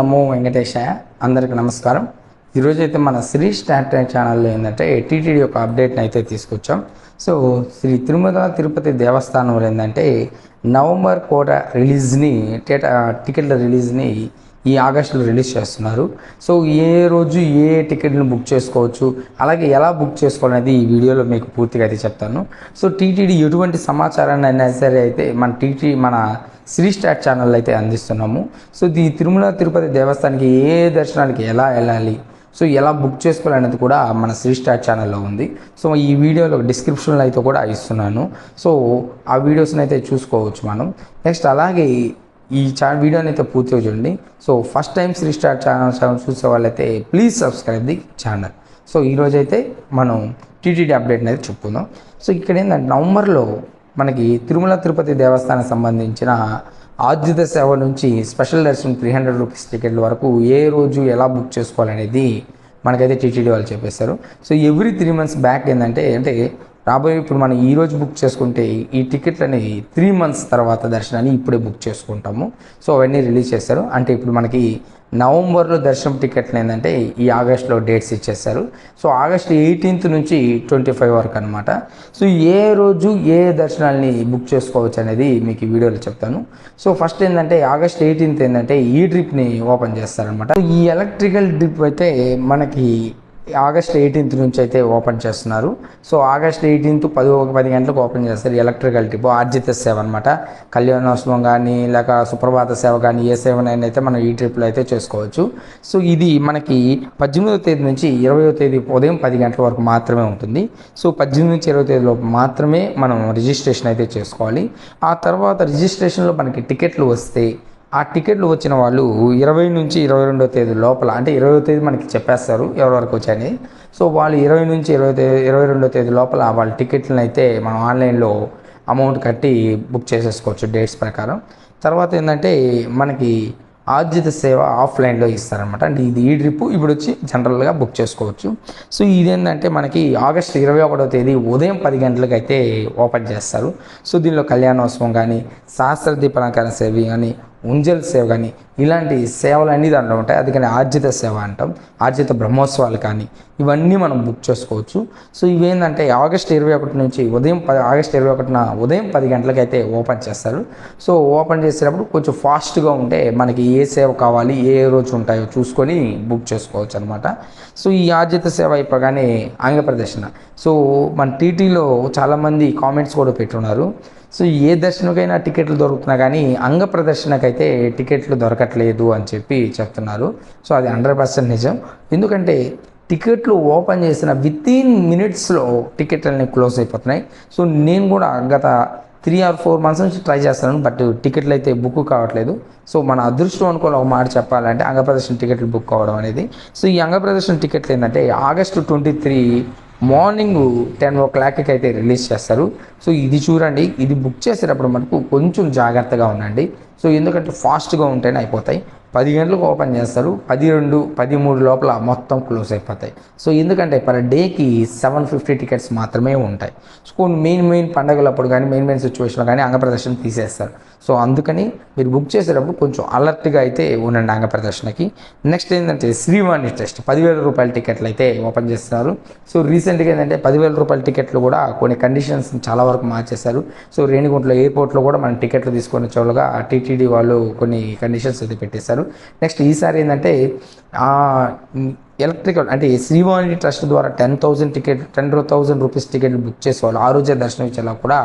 నమో వెంకటేశాయ. అందరికి నమస్కారం. ఈరోజు అయితే మన శ్రీ స్టార్ట్ ఛానల్లో ఏంటంటే టీటీడీ యొక్క అప్డేట్ని అయితే తీసుకొచ్చాం. సో శ్రీ తిరుమల తిరుపతి దేవస్థానంలో ఏంటంటే నవంబర్ కోట రిలీజ్ని టేటా టికెట్ల రిలీజ్ని ఈ ఆగస్టులో రిలీజ్ చేస్తున్నారు. సో ఏ రోజు ఏ టికెట్ని బుక్ చేసుకోవచ్చు అలాగే ఎలా బుక్ చేసుకోవాలనేది ఈ వీడియోలో మీకు పూర్తిగా అయితే చెప్తాను. సో టీటీడీ ఎటువంటి సమాచారాన్ని అయినా సరే అయితే మన టీటీ మన శ్రీ స్టాట్ ఛానల్ అయితే అందిస్తున్నాము. సో ఈ తిరుమల తిరుపతి దేవస్థానానికి ఏ దర్శనానికి ఎలా వెళ్ళాలి సో ఎలా బుక్ చేసుకోవాలనేది కూడా మన శ్రీ స్టార్ ఛానల్లో ఉంది. సో ఈ వీడియోలో డిస్క్రిప్షన్లో అయితే కూడా ఇస్తున్నాను. సో ఆ వీడియోస్ని అయితే చూసుకోవచ్చు మనం. నెక్స్ట్ అలాగే ఈ ఛా వీడియోని అయితే పూర్తిగా చూడండి. So first time Sri star channel channel చూసే వాళ్ళైతే please subscribe the channel so ఈరోజు అయితే మనం టీటీడీ అప్డేట్ అనేది చెప్పుకుందాం. సో ఇక్కడ ఏంటంటే నవంబర్లో మనకి తిరుమల తిరుపతి దేవస్థానం సంబంధించిన ఆద్యుత సేవ నుంచి స్పెషల్ దర్శనం త్రీ హండ్రెడ్ రూపీస్ టికెట్ల వరకు ఏ రోజు ఎలా బుక్ చేసుకోవాలనేది మనకైతే టీటీడీ వాళ్ళు చెప్పేస్తారు so every three months back ఏంటంటే అంటే రాబోయే ఇప్పుడు మనం ఈరోజు బుక్ చేసుకుంటే ఈ టికెట్లని త్రీ మంత్స్ తర్వాత దర్శనాన్ని ఇప్పుడే బుక్ చేసుకుంటాము. సో అవన్నీ రిలీజ్ చేశారు అంటే ఇప్పుడు మనకి నవంబర్లో దర్శనం టికెట్లు ఏంటంటే ఈ ఆగస్ట్లో డేట్స్ ఇచ్చేస్తారు. సో ఆగస్ట్ ఎయిటీన్త్ నుంచి ట్వంటీ ఫైవ్ వరకు అనమాట సో ఏ రోజు ఏ దర్శనాల్ని బుక్ చేసుకోవచ్చు అనేది మీకు వీడియోలో చెప్తాను. సో ఫస్ట్ ఏంటంటే ఆగస్ట్ ఎయిటీన్త్ ఏంటంటే ఈ ట్రిప్ని ఓపెన్ చేస్తారనమాట ఈ ఎలక్ట్రికల్ ట్రిప్ అయితే మనకి ఆగస్ట్ ఎయిటీన్త్ నుంచి అయితే ఓపెన్ చేస్తున్నారు. సో ఆగస్ట్ ఎయిటీన్త్ పది ఒక పది గంటలకు ఓపెన్ చేస్తారు ఎలక్ట్రికల్ టిప్ ఆర్జిత సేవ అనమాట కళ్యాణోత్సవం కానీ లేక సుప్రభాత సేవ కానీ ఏ సేవనైనా అయితే మనం ఈ ట్రిప్లో అయితే చేసుకోవచ్చు. సో ఇది మనకి పద్దెనిమిదవ తేదీ నుంచి ఇరవయో తేదీ ఉదయం పది గంటల వరకు మాత్రమే ఉంటుంది. సో పద్దెనిమిది నుంచి ఇరవై తేదీలోపు మాత్రమే మనం రిజిస్ట్రేషన్ అయితే చేసుకోవాలి. ఆ తర్వాత రిజిస్ట్రేషన్లో మనకి టికెట్లు వస్తే ఆ టికెట్లు వచ్చిన వాళ్ళు ఇరవై నుంచి ఇరవై రెండో తేదీ లోపల అంటే ఇరవై తేదీ మనకి చెప్పేస్తారు ఎవరి వరకు వచ్చాయని. సో వాళ్ళు ఇరవై నుంచి ఇరవై తేదీ ఇరవై రెండో తేదీ లోపల వాళ్ళ టికెట్లను అయితే మనం ఆన్లైన్లో అమౌంట్ కట్టి బుక్ చేసేసుకోవచ్చు డేట్స్ ప్రకారం. తర్వాత ఏంటంటే మనకి ఆర్జిత సేవ ఆఫ్లైన్లో ఇస్తారనమాట అంటే ఇది ఈ ట్రిప్ ఇప్పుడు వచ్చి జనరల్గా బుక్ చేసుకోవచ్చు. సో ఇదేంటంటే మనకి ఆగస్ట్ ఇరవై ఒకటో తేదీ ఉదయం పది గంటలకు అయితే ఓపెన్ చేస్తారు. సో దీనిలో కళ్యాణోత్సవం కానీ శాస్త్ర దీపాలంకార సేవ కానీ ఉంజల్ సేవ కానీ ఇలాంటి సేవలు అన్నీ దాంట్లో ఉంటాయి. అది కానీ ఆర్జిత సేవ అంటాం ఆర్జిత బ్రహ్మోత్సవాలు కానీ ఇవన్నీ మనం బుక్ చేసుకోవచ్చు. సో ఇవేంటంటే ఆగస్ట్ ఇరవై ఒకటి నుంచి ఉదయం పది ఆగస్ట్ ఇరవై ఒకటిన ఉదయం పది గంటలకు అయితే ఓపెన్ చేస్తారు. సో ఓపెన్ చేసేటప్పుడు కొంచెం ఫాస్ట్గా ఉంటే మనకి ఏ సేవ కావాలి ఏ రోజు ఉంటాయో చూసుకొని బుక్ చేసుకోవచ్చు అనమాట సో ఈ ఆర్జిత సేవ అయిపోగానే ఆంధ్రప్రదర్శన సో మన టీటీలో చాలామంది కామెంట్స్ కూడా పెట్టున్నారు. సో ఏ దర్శనకైనా టికెట్లు దొరుకుతున్నా కానీ అంగ ప్రదర్శనకైతే టికెట్లు దొరకట్లేదు అని చెప్పి చెప్తున్నారు. సో అది హండ్రెడ్ పర్సెంట్ నిజం. ఎందుకంటే టికెట్లు ఓపెన్ చేసిన వితిన్ మినిట్స్లో టికెట్లన్నీ క్లోజ్ అయిపోతున్నాయి. సో నేను కూడా గత త్రీ ఆర్ ఫోర్ మంత్స్ నుంచి ట్రై చేస్తాను బట్ టికెట్లు అయితే బుక్ కావట్లేదు. సో మన అదృష్టం అనుకోని ఒక మాట చెప్పాలంటే అంగప్రదర్శన టికెట్లు బుక్ కావడం అనేది. సో ఈ అంగప్రదర్శన టికెట్లు ఏంటంటే August twenty three morning ten ఓ క్లాక్కి అయితే రిలీజ్ చేస్తారు. సో ఇది చూడండి ఇది బుక్ చేసేటప్పుడు మనకు కొంచెం జాగ్రత్తగా ఉండండి. సో ఎందుకంటే ఫాస్ట్గా ఉంటేనే అయిపోతాయి. పది గంటలకు ఓపెన్ చేస్తారు పది రెండు పది మూడు లోపల మొత్తం క్లోజ్ అయిపోతాయి. సో ఎందుకంటే పర్ డేకి సెవెన్ ఫిఫ్టీ టికెట్స్ మాత్రమే ఉంటాయి. సో కొన్ని మెయిన్ మెయిన్ పండగలప్పుడు కానీ మెయిన్ మెయిన్ సిచ్యువేషన్లో కానీ అంగప్రదర్శన తీసేస్తారు. సో అందుకని మీరు బుక్ చేసేటప్పుడు కొంచెం అలర్ట్గా అయితే ఉండండి అంగ ప్రదర్శనకి నెక్స్ట్ ఏంటంటే శ్రీవాణి టెస్ట్ పదివేల రూపాయల టికెట్లు అయితే ఓపెన్ చేస్తున్నారు. సో రీసెంట్గా ఏంటంటే పదివేల రూపాయల టికెట్లు కూడా కొన్ని కండిషన్స్ చాలా వరకు మార్చేశారు. సో రేణిగుంటలో ఎయిర్పోర్ట్లో కూడా మనం టికెట్లు తీసుకొని వచ్చేవాళ్ళుగా టీటీడీ వాళ్ళు కొన్ని కండిషన్స్ అయితే పెట్టేశారు. నెక్స్ట్ ఈసారి ఏంటంటే ఎలక్ట్రికల్ అంటే శ్రీవాణి ట్రస్ట్ ద్వారా ten thousand ticket ten thousand rupees టికెట్లు బుక్ చేసేవాళ్ళు. ఆ రోజే దర్శనం ఇచ్చేలా కూడా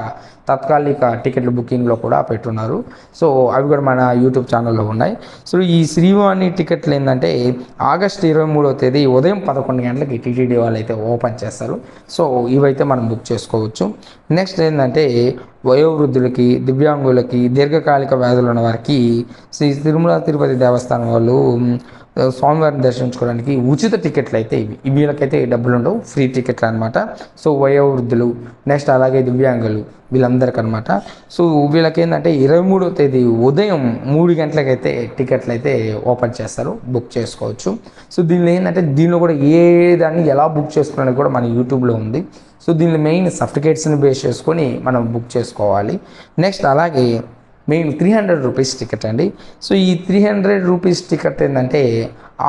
తాత్కాలిక టికెట్ల బుకింగ్లో కూడా పెట్టున్నారు. సో అవి కూడా మన యూట్యూబ్ ఛానల్లో ఉన్నాయి. సో ఈ శ్రీవాణి టికెట్లు ఏంటంటే ఆగస్ట్ ఇరవై మూడవ తేదీ ఉదయం పదకొండు గంటలకి టీటీడీ వాళ్ళు అయితే ఓపెన్ చేస్తారు. సో ఇవైతే మనం బుక్ చేసుకోవచ్చు. నెక్స్ట్ ఏంటంటే వయోవృద్ధులకి దివ్యాంగులకి దీర్ఘకాలిక వ్యాధులు ఉన్న వారికి శ్రీ తిరుమల తిరుపతి దేవస్థానం వాళ్ళు స్వామివారిని దర్శించుకోవడానికి ఉచిత టికెట్లు అయితే ఇవి. వీళ్ళకైతే డబ్బులు ఉండవు ఫ్రీ టికెట్లు అనమాట సో వయోవృద్ధులు నెక్స్ట్ అలాగే దివ్యాంగులు వీళ్ళందరికీ అనమాట సో వీళ్ళకి ఏంటంటే ఇరవై మూడో తేదీ ఉదయం మూడు గంటలకైతే టికెట్లు అయితే ఓపెన్ చేస్తారు బుక్ చేసుకోవచ్చు. సో దీనిలో ఏంటంటే దీనిలో కూడా ఏ దాన్ని ఎలా బుక్ చేసుకోవడానికి కూడా మన యూట్యూబ్లో ఉంది. సో దీనిలో మెయిన్ సర్టిఫికేట్స్ని బేస్ చేసుకొని మనం బుక్ చేసుకోవాలి. నెక్స్ట్ అలాగే main three hundred rupees ticket అండి. సో ఈ త్రీ హండ్రెడ్ రూపీస్ టికెట్ ఏంటంటే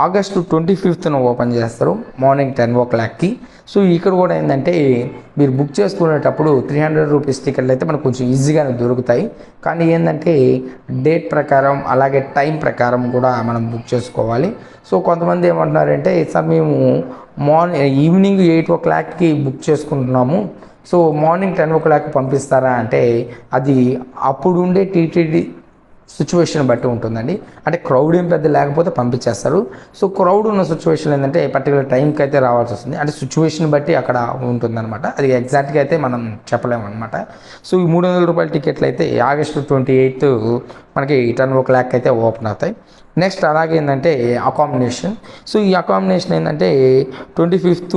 ఆగస్టు ట్వంటీ ఫిఫ్త్న ఓపెన్ చేస్తారు మార్నింగ్ టెన్ ఓ క్లాక్కి సో ఇక్కడ కూడా ఏంటంటే మీరు బుక్ చేసుకునేటప్పుడు త్రీ హండ్రెడ్ రూపీస్ టికెట్లు అయితే మనకు కొంచెం ఈజీగానే దొరుకుతాయి. కానీ ఏంటంటే డేట్ ప్రకారం అలాగే టైం ప్రకారం కూడా మనం బుక్ చేసుకోవాలి. సో కొంతమంది ఏమంటున్నారంటే సార్ మేము మార్నింగ్ ఈవినింగ్ ఎయిట్ ఓ క్లాక్కి బుక్ చేసుకుంటున్నాము. So morning ten o'clock పంపిస్తారా అంటే అది అప్పుడు ఉండే టీటీడీ సిచ్యువేషన్ బట్టి ఉంటుందండి. అంటే క్రౌడ్ ఏం పెద్ద లేకపోతే పంపించేస్తారు. సో క్రౌడ్ ఉన్న సిచ్యువేషన్ ఏంటంటే పర్టికులర్ టైంకి అయితే రావాల్సి వస్తుంది. అంటే సిచ్యువేషన్ బట్టి అక్కడ ఉంటుందన్నమాట. అది ఎగ్జాక్ట్గా అయితే మనం చెప్పలేము అనమాట సో ఈ మూడు వందల రూపాయల టికెట్లు అయితే ఆగస్టు ట్వంటీ ఎయిత్ మనకి టెన్ ఓ క్లాక్ అయితే ఓపెన్ అవుతాయి. నెక్స్ట్ అలాగే ఏంటంటే అకామిడేషన్ సో ఈ అకామిడేషన్ ఏంటంటే ట్వంటీ ఫిఫ్త్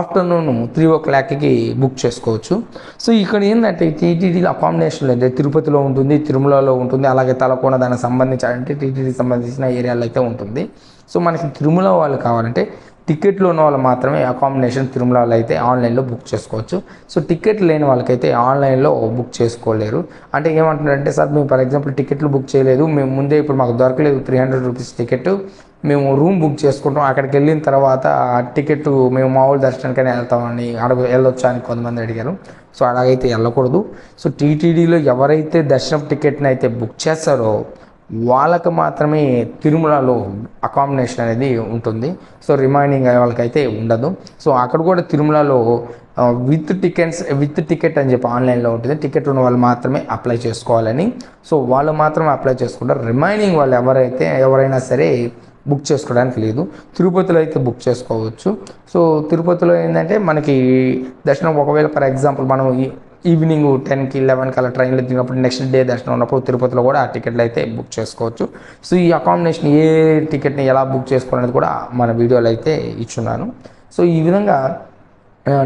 ఆఫ్టర్నూన్ త్రీ ఓ క్లాక్కి బుక్ చేసుకోవచ్చు. సో ఇక్కడ ఏంటంటే టీటీడీ అకామిడేషన్ అంటే తిరుపతిలో ఉంటుంది తిరుమలలో ఉంటుంది అలాగే తలకోన దానికి సంబంధించి అంటే టీటీడీకి సంబంధించిన ఏరియాలో అయితే ఉంటుంది. సో మనకి తిరుమల వాళ్ళు కావాలంటే టికెట్లు ఉన్న వాళ్ళు మాత్రమే అకామిడేషన్ తిరుమలలో అయితే ఆన్లైన్లో బుక్ చేసుకోవచ్చు. సో టికెట్ లేని వాళ్ళకైతే ఆన్లైన్లో బుక్ చేసుకోలేరు. అంటే ఏమంటున్నారంటే సార్ మేము ఫర్ ఎగ్జాంపుల్ టికెట్లు బుక్ చేయలేదు. మేము ముందే ఇప్పుడు మాకు దొరకలేదు త్రీ హండ్రెడ్ రూపీస్ టికెట్ మేము రూమ్ బుక్ చేసుకుంటాం. అక్కడికి వెళ్ళిన తర్వాత టికెట్ మేము మామూలు దర్శనానికైనా వెళ్తామని అడుగు వెళ్ళొచ్చా అని కొంతమంది అడిగారు. సో అలాగైతే వెళ్ళకూడదు. సో టీటీడీలో ఎవరైతే దర్శనం టికెట్ని అయితే బుక్ చేస్తారో వాళ్ళకు మాత్రమే తిరుమలలో అకామిడేషన్ అనేది ఉంటుంది. సో రిమైనింగ్ వాళ్ళకైతే ఉండదు. సో అక్కడ కూడా తిరుమలలో విత్ టికెట్స్ విత్ టికెట్ అని చెప్పి ఆన్లైన్లో ఉంటుంది. టికెట్ ఉన్న వాళ్ళు మాత్రమే అప్లై చేసుకోవాలని. సో వాళ్ళు మాత్రమే అప్లై చేసుకుంటారు. రిమైనింగ్ వాళ్ళు ఎవరైతే ఎవరైనా సరే బుక్ చేసుకోవడానికి లేదు. తిరుపతిలో అయితే బుక్ చేసుకోవచ్చు. సో తిరుపతిలో ఏంటంటే మనకి దర్శనం ఒకవేళ ఫర్ ఎగ్జాంపుల్ మనం ఈవినింగ్ టెన్కి లెవెన్కి అలా ట్రైన్లో దిగినప్పుడు నెక్స్ట్ డే దర్శనం ఉన్నప్పుడు తిరుపతిలో కూడా ఆ టికెట్లు అయితే బుక్ చేసుకోవచ్చు. సో ఈ అకామిడేషన్ ఏ టికెట్ని ఎలా బుక్ చేసుకోవాలనేది కూడా మన వీడియోలో అయితే ఇచ్చున్నాను. సో ఈ విధంగా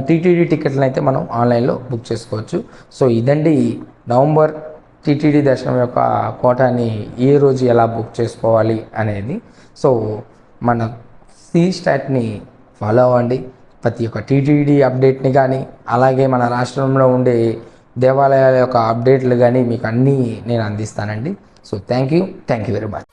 టీటీడీ టికెట్లను అయితే మనం ఆన్లైన్లో బుక్ చేసుకోవచ్చు. సో ఇదండి నవంబర్ టీటీడీ దర్శనం యొక్క కోటాని ఏ రోజు ఎలా బుక్ చేసుకోవాలి అనేది. సో మన సీ స్టాట్ని ఫాలో అవ్వండి. ప్రతి ఒక్క టీటీడీ అప్డేట్ని కానీ అలాగే మన రాష్ట్రంలో ఉండే దేవాలయాల యొక్క అప్డేట్లు కానీ మీకు అన్నీ నేను అందిస్తానండి. So thank you thank you very much